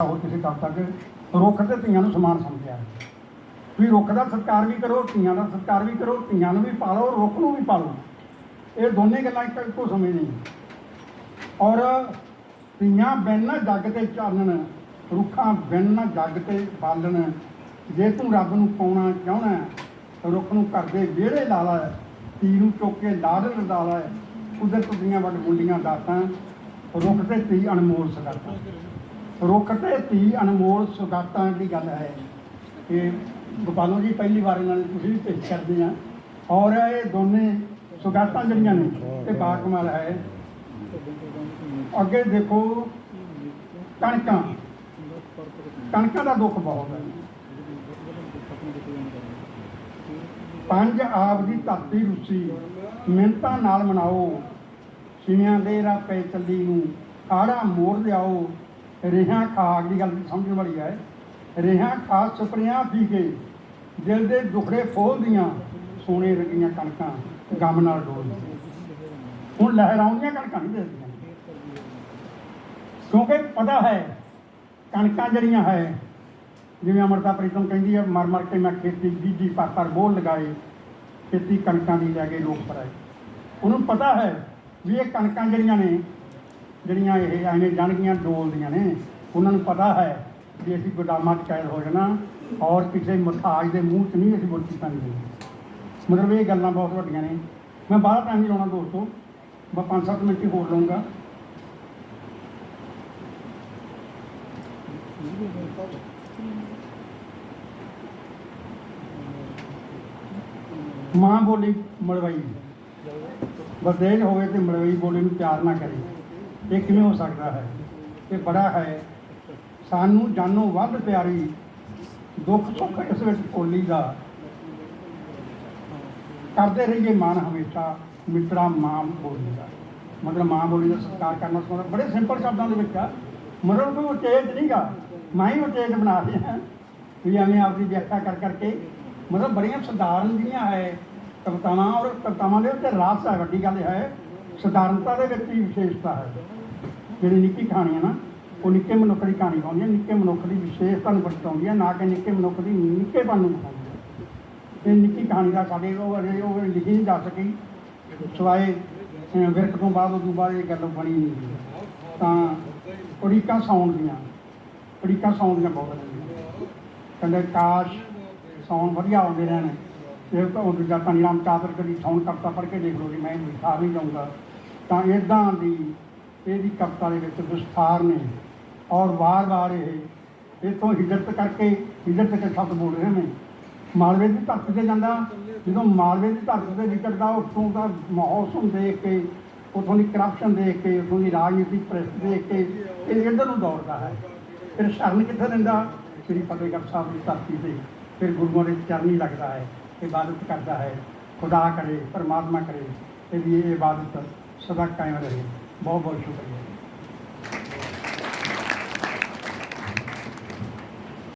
ਹੋਰ ਕਿਸੇ ਕੰਮ ਤੱਕ ਰੁੱਖ ਤੇ ਧੀਆਂ ਨੂੰ ਸਮਾਨ ਸਮਝਿਆ। ਵੀ ਰੁੱਖ ਦਾ ਸਤਿਕਾਰ ਵੀ ਕਰੋ, ਧੀਆਂ ਦਾ ਸਤਿਕਾਰ ਵੀ ਕਰੋ, ਧੀਆਂ ਨੂੰ ਵੀ ਪਾਲੋ, ਰੁੱਖ ਨੂੰ ਵੀ ਪਾਲੋ। ਇਹ ਦੋਨੇ ਗੱਲਾਂ ਇੱਕ ਇੱਕੋ ਸਮੇਂ ਨਹੀਂ ਔਰ ਧੀਆਂ ਬਿਨ ਨਾ ਜੱਗ ਤੇ ਚਾਨਣ, ਰੁੱਖਾਂ ਬਿਨ ਨਾ ਜੱਗ ਤੇ ਬਾਲਣ। ਜੇ ਤੂੰ ਰੱਬ ਨੂੰ ਪਾਉਣਾ ਚਾਹਣਾ ਰੁੱਖ ਨੂੰ ਘਰ ਦੇ ਵਿਹੜੇ ਲਾ ਲਾ, ਧੀ ਨੂੰ ਚੁੱਕ ਕੇ ਲਾੜ ਲਦਾ ਲਾ। ਕੁਦਰਤ ਦੀਆਂ ਵੱਡ ਮੁੰਡੀਆਂ ਦਾਤਾਂ, ਰੁੱਖ ਤੇ ਧੀ ਅਨਮੋਲ ਸਗਾਤਾਂ ਰੁੱਖ ਤੇ ਧੀ ਅਨਮੋਲ ਸੁਗਾਤਾਂ ਦੀ ਗੱਲ ਹੈ। ਇਹ ਗੋਪਾਲੋ ਜੀ ਪਹਿਲੀ ਵਾਰ ਇਹਨਾਂ ਨੇ ਤੁਸੀਂ ਵੀ ਪੇਸ਼ ਕਰਦੇ ਆ। ਔਰ ਇਹ ਦੋਨੇ ਸੁਗਾਤਾਂ ਜਿਹੜੀਆਂ ਨੇ, ਇਹ ਬਾਕਮਾਲ ਹੈ। ਅੱਗੇ ਦੇਖੋ, ਕਣਕਾਂ। ਕਣਕਾਂ ਦਾ ਦੁੱਖ ਬਹੁਤ ਹੈ। ਪੰਜ ਆਪ ਦੀ ਧਰਤੀ ਰੁੱਸੀ, ਮਿਹਨਤਾਂ ਨਾਲ ਮਨਾਓ। ਸਿਵਿਆਂ ਦੇ ਰਾ ਪੈ ਚੱਲੀ ਨੂੰ, ਆੜਾ ਮੋੜ ਲਿਆਓ। ਰੇਹਾਂ ਖਾਗ ਦੀ ਗੱਲ ਸਮਝਣ ਵਾਲੀ ਹੈ। ਰੇਹਾਂ ਖਾ ਸੁਪਨਿਆਂ ਪੀ ਕੇ ਦਿਲ ਦੇ ਦੁਖੜੇ ਫੋਲਦੀਆਂ ਸੋਨੇ ਰੰਗੀਆਂ ਕਣਕਾਂ ਗਮ ਨਾਲ ਡੋਲਦੀਆਂ। ਹੁਣ ਲਹਿਰਾਉਂਦੀਆਂ ਕਣਕਾਂ ਨਹੀਂ ਦਿਸਦੀਆਂ। ਕਿਉਂਕਿ ਪਤਾ ਹੈ, ਕਣਕਾਂ ਜਿਹੜੀਆਂ ਹੈ, ਜਿਵੇਂ ਅਮਰਤਾ ਪ੍ਰੀਤਮ ਕਹਿੰਦੀ ਹੈ, ਮਰ ਮਰ ਕੇ ਮੈਂ ਖੇਤੀ ਬੀਜੀ ਪਰ ਪਰ ਬੋਲ ਲਗਾਏ, ਖੇਤੀ ਕਣਕਾਂ ਦੀ ਲੈ ਕੇ ਲੋਕ ਪਰਾਏ। ਉਹਨੂੰ ਪਤਾ ਹੈ ਵੀ ਇਹ ਕਣਕਾਂ ਜਿਹੜੀਆਂ ਨੇ ਜਿਹੜੀਆਂ ਇਹ ਐਵੇਂ ਜਾਣਗੀਆਂ ਡੋਲਦੀਆਂ ਨੇ। ਉਹਨਾਂ ਨੂੰ ਪਤਾ ਹੈ ਵੀ ਅਸੀਂ ਗੋਦਾਮਾਂ 'ਚ ਕੈਦ ਹੋ ਜਾਣਾ ਔਰ ਕਿਸੇ ਮਸਾਜ ਦੇ ਮੂੰਹ 'ਚ ਨਹੀਂ ਅਸੀਂ ਬੁਰਕੀ ਪੈਣੀ ਮਤਲਬ ਇਹ ਗੱਲਾਂ ਬਹੁਤ ਵੱਡੀਆਂ ਨੇ। ਮੈਂ ਬਾਹਰ ਟਾਈਮ ਨਹੀਂ ਲਾਉਣਾ ਦੋਸਤੋ। ਮੈਂ 5-7 ਮਿੰਟ ਹੀ ਹੋਰ ਲਵਾਂਗਾ ਮਾਂ ਬੋਲੀ ਮਲਵਈ। ਬਰਦੇਜ ਹੋਵੇ ਤੇ ਮਲਵਈ ਬੋਲੀ ਨੂੰ ਪਿਆਰ ਨਾ ਕਰੇ। ਇਹ ਕਿਵੇਂ ਹੋ ਸਕਦਾ ਹੈ? ਇਹ ਬੜਾ ਹੈ। ਸਾਨੂੰ ਜਾਨੋਂ ਵੱਧ ਪਿਆਰੀ, ਦੁੱਖ ਸੁੱਖ ਇਸ ਵਿੱਚ ਕੋਲੀ ਦਾ। ਕਰਦੇ ਰਹੀਏ ਮਾਨ ਹਮੇਸ਼ਾ, ਮਿੱਤਰਾ ਮਾਂ ਬੋਲੀ ਦਾ। ਮਤਲਬ ਮਾਂ ਬੋਲੀ ਦਾ ਸਤਿਕਾਰ ਕਰਨਾ ਸਮਝਦਾ ਬੜੇ ਸਿੰਪਲ ਸ਼ਬਦਾਂ ਦੇ ਵਿੱਚ ਆ। ਮਤਲਬ ਕੋਈ ਉਚੇਜ ਨਹੀਂਗਾ ਮੈਂ ਹੀ ਉਚੇਜ ਬਣਾ ਰਿਹਾ ਵੀ ਐਵੇਂ ਆਪਦੀ ਵਿਆਖਿਆ ਕਰ ਕਰਕੇ। ਮਤਲਬ ਬੜੀਆਂ ਸਧਾਰਨ ਜਿਹੀਆਂ ਹੈ, ਕਵਿਤਾਵਾਂ ਔਰ ਕਵਿਤਾਵਾਂ ਦੇ ਉੱਤੇ ਰਸ ਹੈ, ਵੱਡੀ ਗੱਲ ਹੈ। ਸਧਾਰਨਤਾ ਦੇ ਵਿੱਚ ਹੀ ਵਿਸ਼ੇਸ਼ਤਾ ਹੈ। ਜਿਹੜੀ ਨਿੱਕੀ ਕਹਾਣੀ ਹੈ ਨਾ, ਉਹ ਨਿੱਕੇ ਮਨੁੱਖ ਦੀ ਕਹਾਣੀ ਪਾਉਂਦੀ ਹੈ ਨਿੱਕੇ ਮਨੁੱਖ ਦੀ ਵਿਸ਼ੇਸ਼ਤਾ ਨੂੰ ਬਤਾਉਂਦੀ ਹੈ ਨਾ ਕਿ ਨਿੱਕੇ ਮਨੁੱਖ ਦੀ ਨਿੱਕੇਪਨ ਨੂੰ ਬਤਾਉਂਦੀ ਹੈ ਇਹ ਨਿੱਕੀ ਕਹਾਣੀ ਦਾ ਸਾਡੇ ਉਹ ਅਜੇ ਉਹ ਲਿਖੀ ਨਹੀਂ ਜਾ ਸਕੀ। ਸਵਾਏ ਵਿਰਕ ਤੋਂ ਬਾਅਦ ਉਦੋਂ ਬਾਅਦ ਇਹ ਗੱਲ ਬਣੀ ਨਹੀਂ ਤਾਂ ਉੜੀਕਾਂ ਸੌਣ ਦੀਆਂ ਉੜੀਕਾਂ ਸੌਣ ਦੀਆਂ ਬਹੁਤ ਕਹਿੰਦੇ ਕਾਸ਼ ਸੌਣ ਵਧੀਆ ਆਉਂਦੇ ਰਹਿਣ। ਇਹ ਤਾਂ ਉਹ ਦੂਜਾ ਧਨੀ ਰਾਮ ਚਾਤਰ ਕਦੀ ਸੌਣ ਕਵਿਤਾ ਪੜ੍ਹ ਕੇ ਦੇਖ ਲਓ ਜੀ, ਮੈਂ ਲਿਖਾ ਵੀ ਜਾਊਂਗਾ ਤਾਂ ਇਦਾਂ ਦੀ ਇਹਦੀ ਕਵਿਤਾ ਦੇ ਵਿੱਚ ਵਿਸਥਾਰ ਨੇ। ਔਰ ਵਾਰ-ਵਾਰ ਇਹ ਇਥੋਂ ਹਿਜਰਤ ਕਰਕੇ ਹਿਜਰਤ ਕੇ ਸ਼ਬਦ ਬੋਲ ਰਹੇ ਨੇ। ਮਾਲਵੇ ਦੀ ਧਰਤੀ ਤੇ ਜਾਂਦਾ, ਜਦੋਂ ਮਾਲਵੇ ਦੀ ਧਰਤੀ ਤੇ ਨਿਕਲਦਾ, ਉੱਥੋਂ ਦਾ ਮੌਸਮ ਦੇਖ ਕੇ, ਉੱਥੋਂ ਦੀ ਕਰਪਸ਼ਨ ਦੇਖ ਕੇ, ਉੱਥੋਂ ਦੀ ਰਾਜਨੀਤਿਕ ਪ੍ਰਸਥਿਤੀ ਦੇਖ ਕੇ, ਇਹ ਇੱਧਰ ਨੂੰ ਦੌੜਦਾ ਹੈ। ਫਿਰ ਸ਼ਰਨ ਕਿੱਥੇ ਦਿੰਦਾ? ਸ੍ਰੀ ਫਤਿਹਗੜ੍ਹ ਸਾਹਿਬ ਦੀ ਧਰਤੀ ਤੇ। ਫਿਰ ਗੁਰੂਆਂ ਦੇ ਚਰਨੀ ਲੱਗਦਾ ਹੈ, ਇਬਾਦਤ ਕਰਦਾ ਹੈ। ਖੁਦਾ ਕਰੇ, ਪਰਮਾਤਮਾ ਕਰੇ ਇਹਦੀ ਇਹ ਇਬਾਦਤ ਸਦਾ ਕਾਇਮ ਰਹੇ। ਬਹੁਤ ਬਹੁਤ ਸ਼ੁਕਰੀਆ।